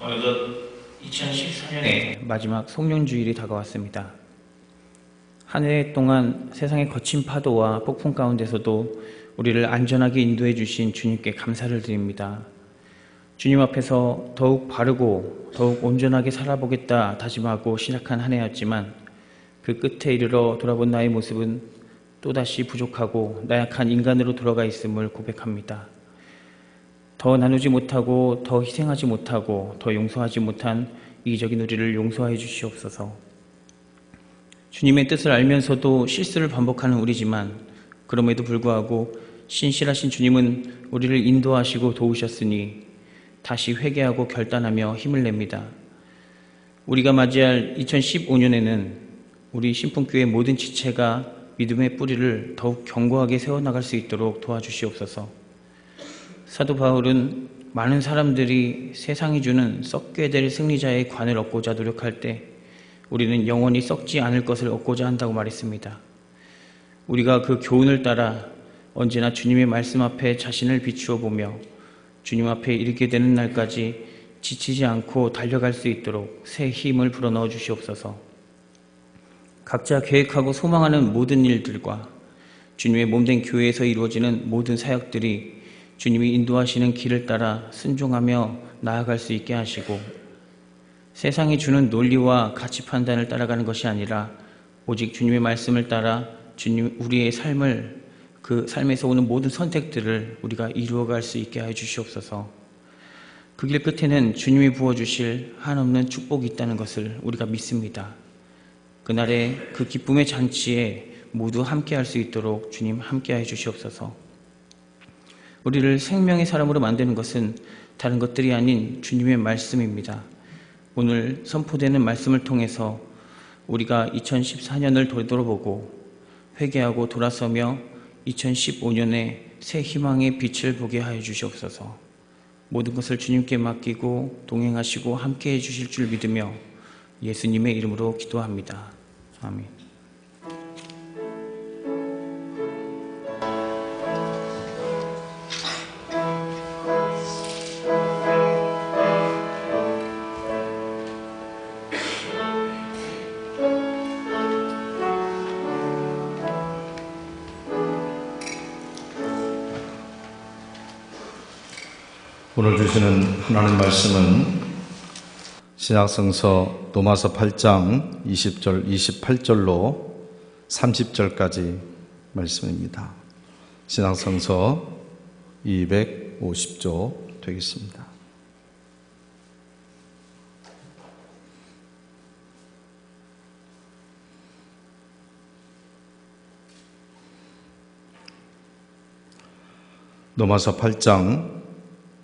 어느덧 2014년의 마지막 송년주일이 다가왔습니다. 한 해 동안 세상의 거친 파도와 폭풍 가운데서도 우리를 안전하게 인도해 주신 주님께 감사를 드립니다. 주님 앞에서 더욱 바르고 더욱 온전하게 살아보겠다 다짐하고 시작한 한 해였지만 그 끝에 이르러 돌아본 나의 모습은 또다시 부족하고 나약한 인간으로 돌아가 있음을 고백합니다. 더 나누지 못하고 더 희생하지 못하고 더 용서하지 못한 이기적인 우리를 용서해 주시옵소서. 주님의 뜻을 알면서도 실수를 반복하는 우리지만 그럼에도 불구하고 신실하신 주님은 우리를 인도하시고 도우셨으니 다시 회개하고 결단하며 힘을 냅니다. 우리가 맞이할 2015년에는 우리 신풍교회 모든 지체가 믿음의 뿌리를 더욱 견고하게 세워나갈 수 있도록 도와주시옵소서. 사도 바울은 많은 사람들이 세상이 주는 썩게 될 승리자의 관을 얻고자 노력할 때 우리는 영원히 썩지 않을 것을 얻고자 한다고 말했습니다. 우리가 그 교훈을 따라 언제나 주님의 말씀 앞에 자신을 비추어 보며 주님 앞에 이르게 되는 날까지 지치지 않고 달려갈 수 있도록 새 힘을 불어넣어 주시옵소서. 각자 계획하고 소망하는 모든 일들과 주님의 몸된 교회에서 이루어지는 모든 사역들이 주님이 인도하시는 길을 따라 순종하며 나아갈 수 있게 하시고 세상이 주는 논리와 가치 판단을 따라가는 것이 아니라 오직 주님의 말씀을 따라 주님 우리의 삶을 그 삶에서 오는 모든 선택들을 우리가 이루어갈 수 있게 해 주시옵소서. 그 길 끝에는 주님이 부어 주실 한없는 축복이 있다는 것을 우리가 믿습니다. 그날의 그 기쁨의 잔치에 모두 함께 할 수 있도록 주님 함께 해 주시옵소서. 우리를 생명의 사람으로 만드는 것은 다른 것들이 아닌 주님의 말씀입니다. 오늘 선포되는 말씀을 통해서 우리가 2014년을 되돌아보고 회개하고 돌아서며 2015년에 새 희망의 빛을 보게 하여 주시옵소서. 모든 것을 주님께 맡기고 동행하시고 함께 해 주실 줄 믿으며 예수님의 이름으로 기도합니다. 아멘. 오늘 주시는 하나님 말씀은 신약성서 로마서 8장 20절, 28절로 30절까지 말씀입니다. 신약성서 250조 되겠습니다. 로마서 8장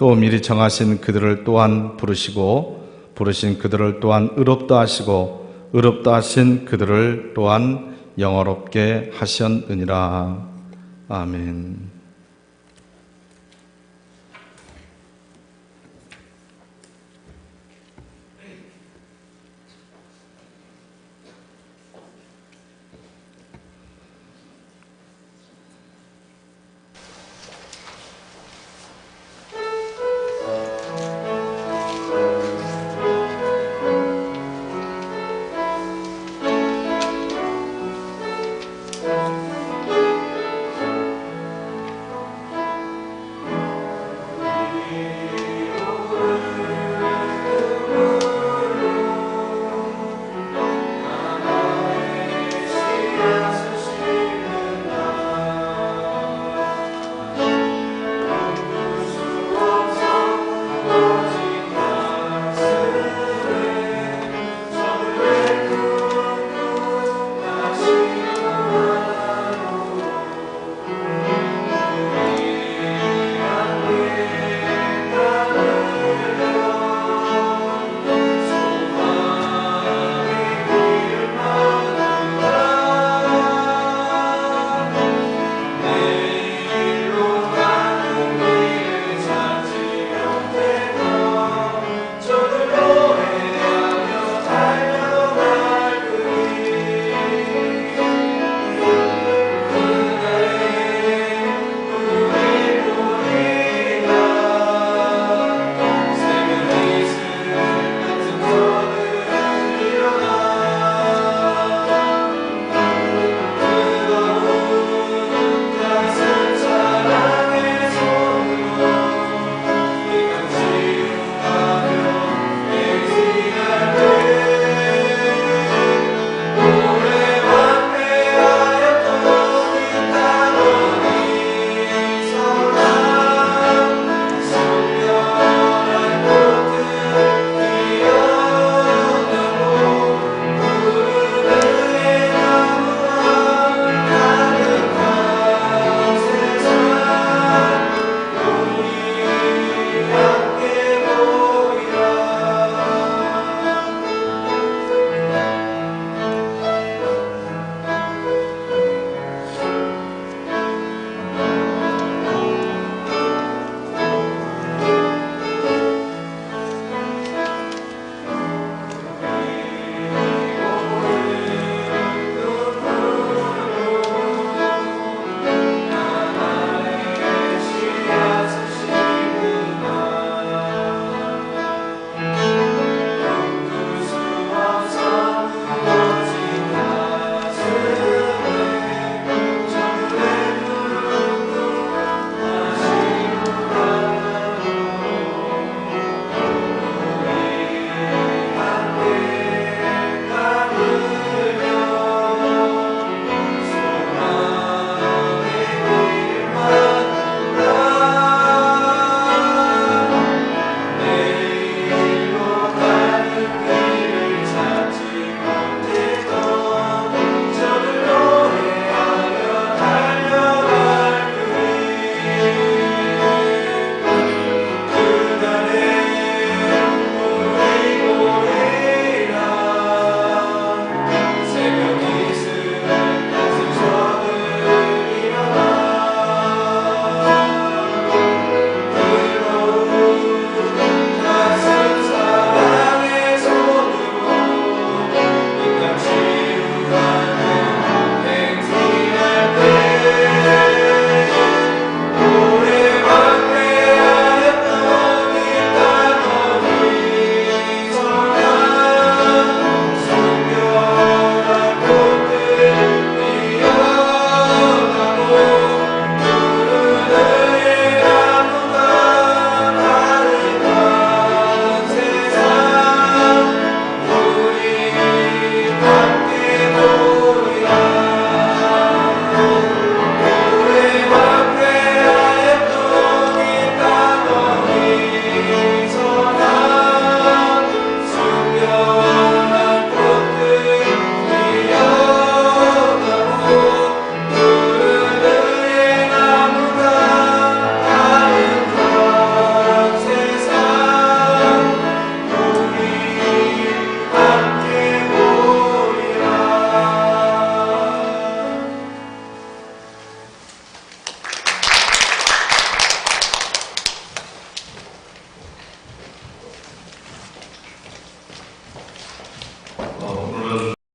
또 미리 정하신 그들을 또한 부르시고 부르신 그들을 또한 의롭다 하시고 의롭다 하신 그들을 또한 영어롭게 하셨느니라. 아멘.